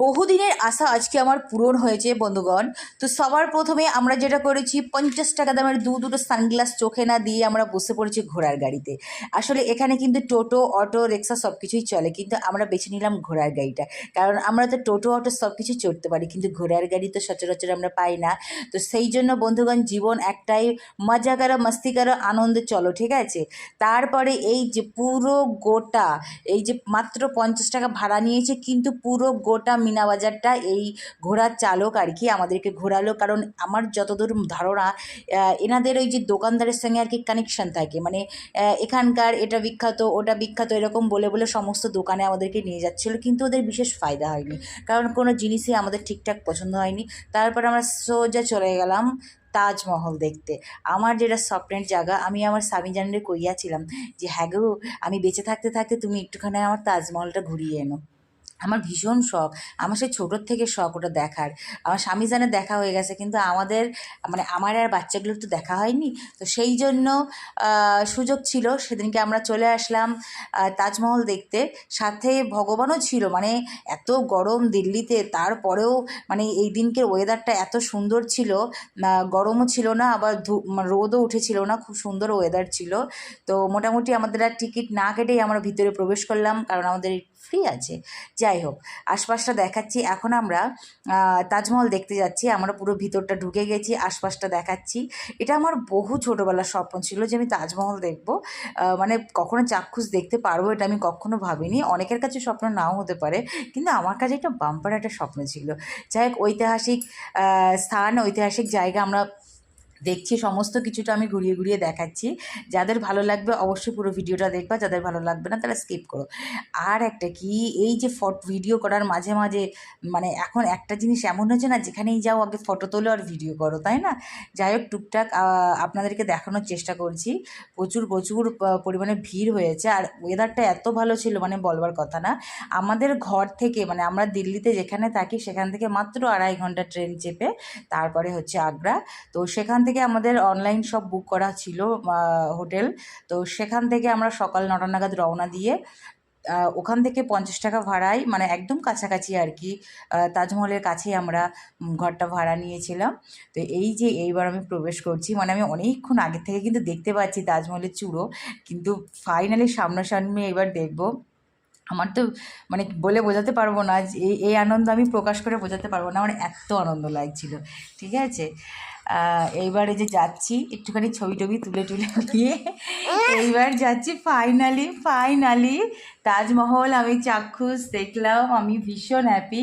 বহুদিনের আশা আজকে আমার পূরণ হয়েছে, বন্ধুগণ। তো সবার প্রথমে আমরা যেটা করেছি, পঞ্চাশ টাকা দামের দু দুটো সানগ্লাস চোখে না দিয়ে আমরা বসে পড়েছি ঘোড়ার গাড়িতে। আসলে এখানে কিন্তু টোটো, অটো, রিক্সা সব কিছুই চলে, কিন্তু আমরা বেছে নিলাম ঘোড়ার গাড়িটা। কারণ আমরা তো টোটো, অটো সব কিছু চড়তে পারি, কিন্তু ঘোড়ার গাড়ি তো সচরাচর আমরা পাই না। তো সেই জন্য, বন্ধুগণ, জীবন একটাই মজা করো মস্তি করো আনন্দে চলো, ঠিক আছে? তারপরে এই যে পুরো গোটা, এই যে মাত্র পঞ্চাশ টাকা ভাড়া নিয়েছে, কিন্তু পুরো গোটা মিনা বাজারটা এই ঘোড়ার চালক আর কি আমাদেরকে ঘোরালো। কারণ আমার যতদূর ধারণা এনাদের ওই যে দোকানদারের সঙ্গে আর কি কানেকশন থাকে। মানে এখানকার এটা বিখ্যাত, ওটা বিখ্যাত, এরকম বলে বলে সমস্ত দোকানে আমাদেরকে নিয়ে যাচ্ছিল। কিন্তু ওদের বিশেষ ফায়দা হয়নি। কারণ কোনো জিনিসই আমাদের ঠিকঠাক পছন্দ হয়নি। তারপর আমরা সোজা চলে গেলাম তাজমহল দেখতে। আমার যেটা স্বপ্নের জায়গা, আমি আমার স্বামী জানলে কইয়াছিলাম যে হ্যাঁ গো, আমি বেঁচে থাকতে থাকতে তুমি একটুখানি আমার তাজমহলটা ঘুরিয়ে এনো। আমার ভীষণ শখ। আমার সেই ছোটোর থেকে শখ ওটা দেখার। আমার স্বামী জানে দেখা হয়ে গেছে, কিন্তু আমাদের মানে আমার আর বাচ্চাগুলোর তো দেখা হয়নি। তো সেই জন্য সুযোগ ছিল। সেদিনকে আমরা চলে আসলাম তাজমহল দেখতে। সাথে ভগবানও ছিল। মানে এত গরম দিল্লিতে, তারপরেও মানে এই দিনকের ওয়েদারটা এত সুন্দর ছিল। গরমও ছিল না, আবার রোদও উঠেছিল না, খুব সুন্দর ওয়েদার ছিল। তো মোটামুটি আমাদের আর টিকিট না কেটেই আমরা ভিতরে প্রবেশ করলাম, কারণ আমাদের ফ্রি আছে। যাই হোক, আশপাশটা দেখাচ্ছি। এখন আমরা তাজমহল দেখতে যাচ্ছি। আমরা পুরো ভিতরটা ঢুকে গেছি, আশপাশটা দেখাচ্ছি। এটা আমার বহু ছোটোবেলার স্বপ্ন ছিল যে আমি তাজমহল দেখব। মানে কখনো চাক্ষুষ দেখতে পারব এটা আমি কখনো ভাবিনি। অনেকের কাছে স্বপ্ন নাও হতে পারে, কিন্তু আমার কাছে একটা বাম্পার একটা স্বপ্ন ছিল। যাই হোক, ঐতিহাসিক স্থান, ঐতিহাসিক জায়গা আমরা দেখছি, সমস্ত কিছুটা আমি ঘুরিয়ে ঘুরিয়ে দেখাচ্ছি। যাদের ভালো লাগবে অবশ্যই পুরো ভিডিওটা দেখবা, যাদের ভালো লাগবে না তারা স্কিপ করো। আর একটা কি, এই যে ফটো ভিডিও করার মাঝে মাঝে মানে এখন একটা জিনিস এমন হচ্ছে না, যেখানেই যাও আগে ফটো তোলো আর ভিডিও করো, তাই না? যাই হোক, টুকটাক আপনাদেরকে দেখানোর চেষ্টা করছি। প্রচুর প্রচুর পরিমাণে ভিড় হয়েছে আর ওয়েদারটা এত ভালো ছিল মানে বলবার কথা না। আমাদের ঘর থেকে মানে আমরা দিল্লিতে যেখানে থাকি, সেখান থেকে মাত্র আড়াই ঘণ্টা ট্রেন চেপে, তারপরে হচ্ছে আগ্রা। তো সেখান থেকে আমাদের অনলাইন সব বুক করা ছিল হোটেল তো সেখান থেকে আমরা সকাল নটা নাগাদ রওনা দিয়ে ওখান থেকে পঞ্চাশ টাকা ভাড়ায় মানে একদম কাছাকাছি আর কি তাজমহলের কাছেই আমরা ঘরটা ভাড়া নিয়েছিলাম। তো এই যে এইবার আমি প্রবেশ করছি মানে আমি অনেকক্ষণ আগে থেকে কিন্তু দেখতে পাচ্ছি তাজমহলের চূড়ো, কিন্তু ফাইনালি সামনাসামনি এবার দেখব। আমার তো মানে বলে বোঝাতে পারব না যে এই আনন্দ আমি প্রকাশ করে বোঝাতে পারব না, আমার এত আনন্দ লাগছিল, ঠিক আছে? এইবারে যে যাচ্ছি, একটুখানি ছবি টবি তুলে তুলে দিয়ে এইবার যাচ্ছি ফাইনালি ফাইনালি তাজমহল, আমি চাক্ষুষ দেখলাম, আমি ভীষণ হ্যাপি